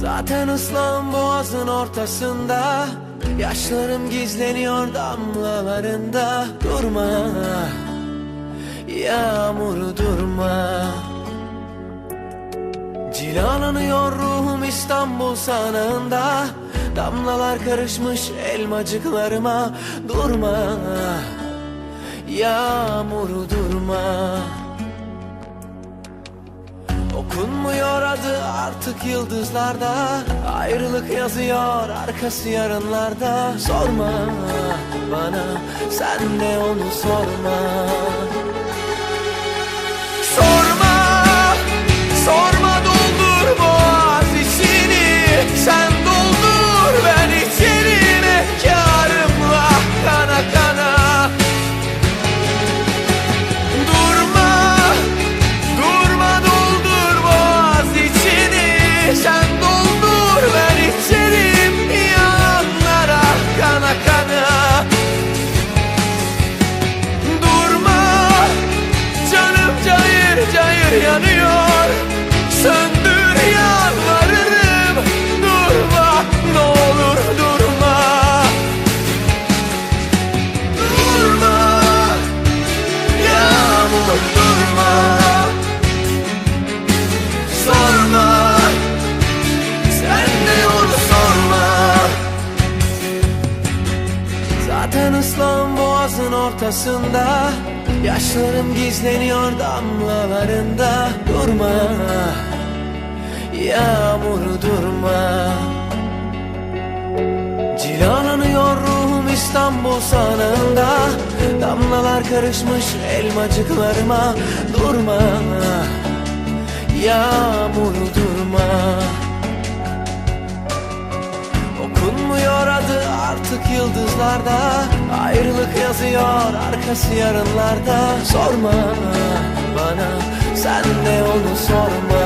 Zaten ıslan boğazın ortasında Yaşlarım gizleniyor damlalarında. Durma Yağmur durma. Cilalanıyor ruhum İstanbul sanığında Damlalar karışmış elmacıklarıma. Durma Yağmur durma Okunmuyor adı artık yıldızlarda. Ayrılık yazıyor arkası yarınlarda. Sorma bana sen de onu sorma Söndür yalvarırım Durma, ne olur durma. Durma Yağmur durma. Sorma Sen de onu sorma. Zaten ıslan boğazın ortasında Yaşlarım gizleniyor damlalarında. Durma Damlalar karışmış elmacıklarıma. Durma. Yağmur durma. Okunmuyor adı artık yıldızlarda. Ayrılık yazıyor arkası yarınlarda. Sorma bana sen de onu sorma